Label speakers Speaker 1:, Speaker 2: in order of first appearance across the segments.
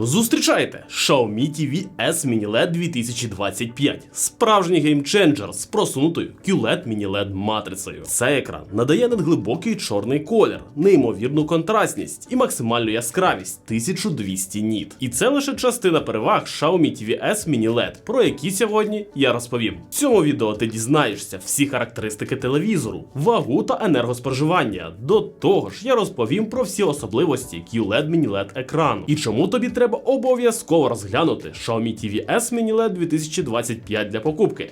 Speaker 1: Зустрічайте Xiaomi TV S Mini LED 2025. Справжній геймченджер з просунутою QLED Mini LED матрицею. Цей екран надає надглибокий чорний колір, неймовірну контрастність і максимальну яскравість 1200 ніт. І це лише частина переваг Xiaomi TV S Mini LED, про які сьогодні я розповім. В цьому відео ти дізнаєшся всі характеристики телевізору, вагу та енергоспоживання. До того ж, я розповім про всі особливості QLED Mini LED екрану і чому тобі треба обов'язково розглянути Xiaomi TV S Mini LED 2025 для покупки.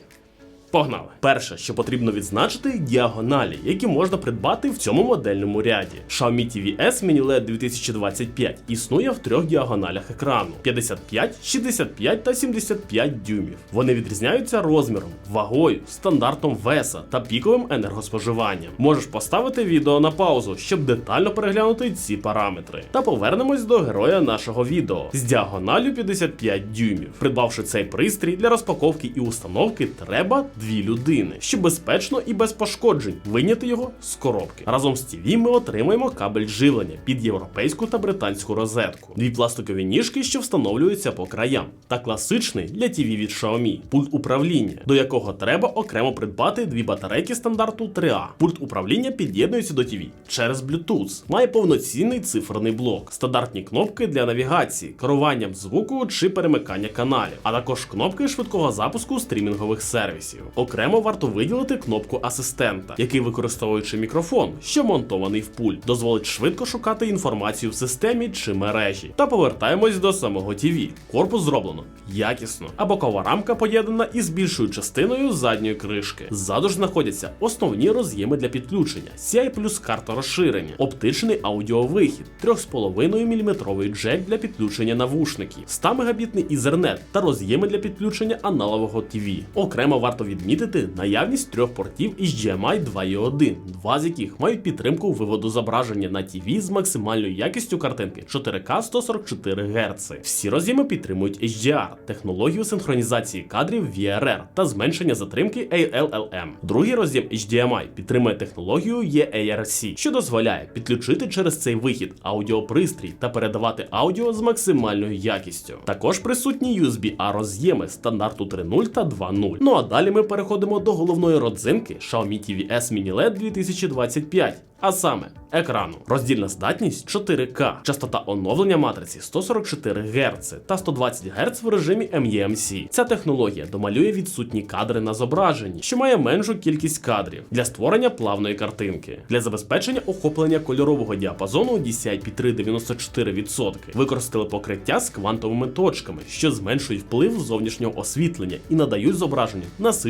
Speaker 1: Погнали! Перше, що потрібно відзначити, діагоналі, які можна придбати в цьому модельному ряді. Xiaomi TV S Mini LED 2025 існує в трьох діагоналях екрану: 55, 65 та 75 дюймів. Вони відрізняються розміром, вагою, стандартом веса та піковим енергоспоживанням. Можеш поставити відео на паузу, щоб детально переглянути ці параметри. Та повернемось до героя нашого відео з діагоналю 55 дюймів. Придбавши цей пристрій для розпаковки і установки, треба дві людини, щоб безпечно і без пошкоджень виняти його з коробки. Разом з TV ми отримаємо кабель живлення під європейську та британську розетку, дві пластикові ніжки, що встановлюються по краям, та класичний для TV від Xiaomi пульт управління, до якого треба окремо придбати дві батарейки стандарту 3A. Пульт управління під'єднується до TV через Bluetooth, має повноцінний циферний блок, стандартні кнопки для навігації, керуванням звуку чи перемикання каналів, а також кнопки швидкого запуску стрімінгових сервісів. Окремо варто виділити кнопку асистента, який, використовуючи мікрофон, що монтований в пульт, дозволить швидко шукати інформацію в системі чи мережі. Та повертаємось до самого TV. Корпус зроблено якісно, а бокова рамка поєднана із більшою частиною задньої кришки. Ззаду ж знаходяться основні роз'єми для підключення, CI плюс карта розширення, оптичний аудіовихід, 3,5 мм джек для підключення навушників, 100 мегабітний Ethernet та роз'єми для підключення аналогового TV. Окремо варто відмітити наявність трьох портів HDMI 2.1, два з яких мають підтримку виводу зображення на TV з максимальною якістю картинки 4К 144 Гц. Всі роз'єми підтримують HDR, технологію синхронізації кадрів VRR та зменшення затримки ALLM. Другий роз'єм HDMI підтримує технологію EARC, що дозволяє підключити через цей вихід аудіопристрій та передавати аудіо з максимальною якістю. Також присутні USB-A роз'єми стандарту 3.0 та 2.0. Ну а далі ми переходимо до головної родзинки Xiaomi TV S Mini LED 2025. А саме екрану, роздільна здатність 4К, частота оновлення матриці 144 Гц та 120 Гц в режимі MEMC. Ця технологія домалює відсутні кадри на зображенні, що має меншу кількість кадрів для створення плавної картинки, для забезпечення охоплення кольорового діапазону DCI-P3 94%. Використали покриття з квантовими точками, що зменшують вплив зовнішнього освітлення і надають зображенню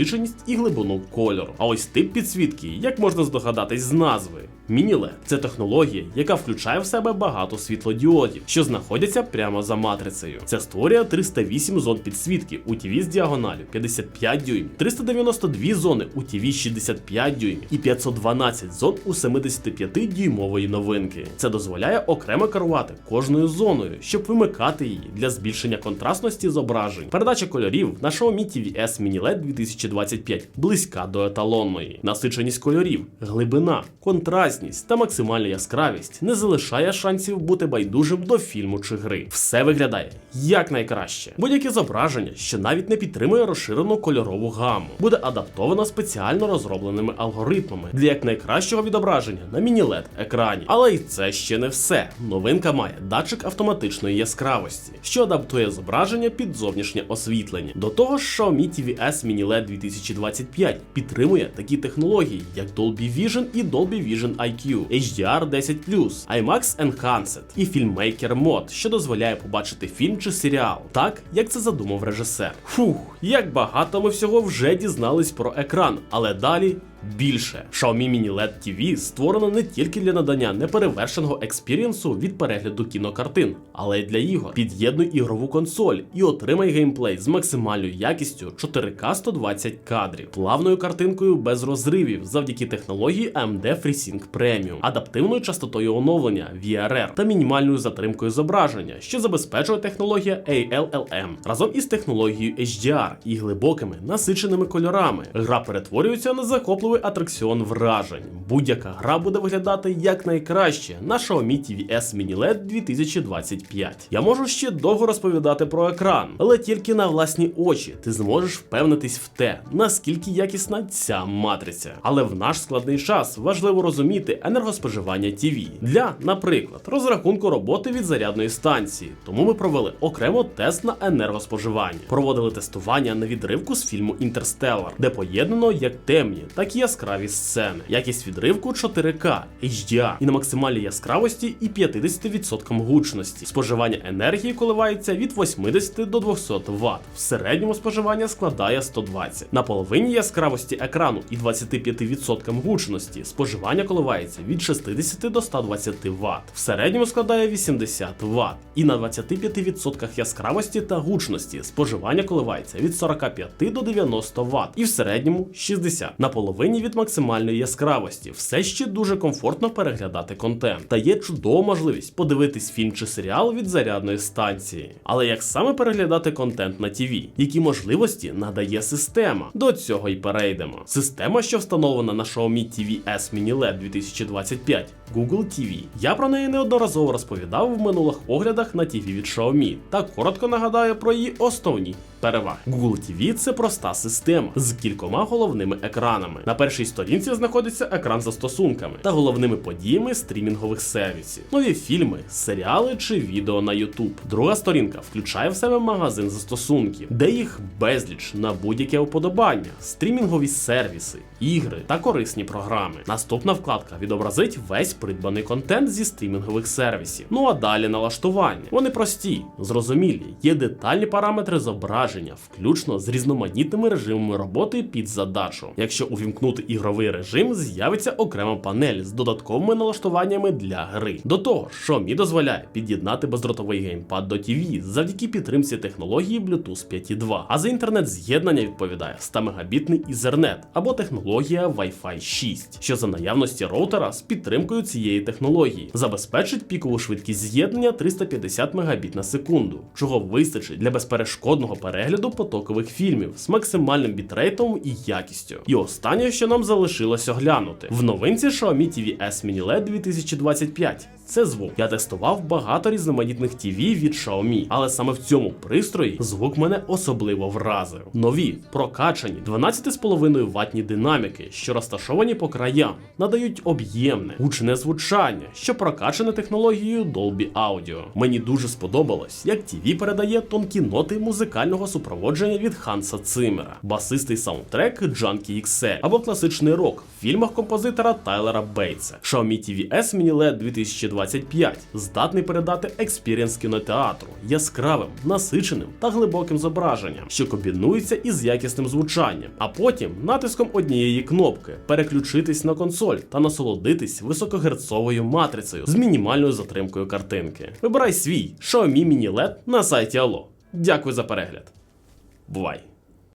Speaker 1: насиченість і глибину кольору. А ось тип підсвітки, як можна здогадатись з назви. Мінілед це технологія, яка включає в себе багато світлодіодів, що знаходяться прямо за матрицею. Це створює 308 зон підсвітки у TV з діагоналю 55 дюймів, 392 зони у TV 65 дюймів і 512 зон у 75 дюймової новинки. Це дозволяє окремо керувати кожною зоною, щоб вимикати її для збільшення контрастності зображень. Передача кольорів на Xiaomi TV S Mini LED 2025 близька до еталонної. Насиченість кольорів, глибина, контрастність та максимальна яскравість не залишає шансів бути байдужим до фільму чи гри. Все виглядає якнайкраще. Будь-яке зображення, що навіть не підтримує розширену кольорову гаму, буде адаптовано спеціально розробленими алгоритмами для якнайкращого відображення на міні-LED екрані. Але й це ще не все. Новинка має датчик автоматичної яскравості, що адаптує зображення під зовнішнє освітлення. До того ж, Xiaomi TV S Mini LED 2025 підтримує такі технології, як Dolby Vision і Dolby Vision IQ, HDR 10 IMAX Enhanced і Filmmaker Mode, що дозволяє побачити фільм чи серіал, так як це задумав режисер. Фух, як багато ми всього вже дізнались про екран, але далі. Більше Xiaomi Mini LED TV створено не тільки для надання неперевершеного експірієнсу від перегляду кінокартин, але й для ігор. Під'єднуй ігрову консоль і отримай геймплей з максимальною якістю 4К 120 кадрів, плавною картинкою без розривів завдяки технології AMD FreeSync Premium, адаптивною частотою оновлення VRR та мінімальною затримкою зображення, що забезпечує технологія ALLM разом із технологією HDR і глибокими насиченими кольорами. Гра перетворюється на захопливий чудовий атракціон вражень. Будь-яка гра буде виглядати як найкраще на Xiaomi TV S Mini LED 2025. Я можу ще довго розповідати про екран, але тільки на власні очі ти зможеш впевнитись в те, наскільки якісна ця матриця. Але в наш складний час важливо розуміти енергоспоживання TV для, наприклад, розрахунку роботи від зарядної станції. Тому ми провели окремо тест на енергоспоживання. Проводили тестування на відривку з фільму Інтерстеллар, де поєднано як темні, так і яскраві сцени. Якість відривку 4К, HDR і на максимальній яскравості і 50% гучності. Споживання енергії коливається від 80 до 200 Вт. В середньому споживання складає 120. На половині яскравості екрану і 25% гучності споживання коливається від 60 до 120 Вт. В середньому складає 80 Вт. І на 25% яскравості та гучності споживання коливається від 45 до 90 Вт. І в середньому 60. На половині від максимальної яскравості. Все ще дуже комфортно переглядати контент. Та є чудова можливість подивитись фільм чи серіал від зарядної станції. Але як саме переглядати контент на ТВ? Які можливості надає система? До цього й перейдемо. Система, що встановлена на Xiaomi TV S Mini LED 2025, Google TV. Я про неї неодноразово розповідав в минулих оглядах на TV від Xiaomi та коротко нагадаю про її основні переваги. Google TV це проста система з кількома головними екранами. На першій сторінці знаходиться екран за стосунками та головними подіями стрімінгових сервісів, нові фільми, серіали чи відео на YouTube. Друга сторінка включає в себе магазин застосунків, де їх безліч на будь-яке уподобання, стрімінгові сервіси, ігри та корисні програми. Наступна вкладка відобразить весь придбаний контент зі стрімінгових сервісів. Ну а далі налаштування. Вони прості, зрозумілі, є детальні параметри зображення, включно з різноманітними режимами роботи під задачу. Якщо увімкнути ігровий режим, з'явиться окрема панель з додатковими налаштуваннями для гри. До того, Xiaomi дозволяє під'єднати бездротовий геймпад до TV завдяки підтримці технології Bluetooth 5.2, а за інтернет з'єднання відповідає 100 мегабітний Ethernet або технологія Wi-Fi 6, що за наявності роутера з підтримкою цієї технології забезпечить пікову швидкість з'єднання 350 Мбіт на секунду, чого вистачить для безперешкодного перегляду потокових фільмів з максимальним бітрейтом і якістю. І останнє, що нам залишилось оглянути в новинці Xiaomi TV S Mini LED 2025. Це звук. Я тестував багато різноманітних TV від Xiaomi, але саме в цьому пристрої звук мене особливо вразив. Нові прокачані 12,5 ватні динаміки, що розташовані по краям, надають об'ємне, гучне звучання, що прокачане технологією Dolby Audio. Мені дуже сподобалось, як TV передає тонкі ноти музикального супроводження від Ханса Цимера, басистий саундтрек Junkie XL або класичний рок в фільмах композитора Тайлера Бейтса. Xiaomi TV S Mini LED 2025 здатний передати експірієнс кінотеатру яскравим, насиченим та глибоким зображенням, що комбінується із якісним звучанням, а потім натиском однієї кнопки переключитись на консоль та насолодитись високогерцовою матрицею з мінімальною затримкою картинки. Вибирай свій Xiaomi Mini LED на сайті Allo. Дякую за перегляд. Бувай!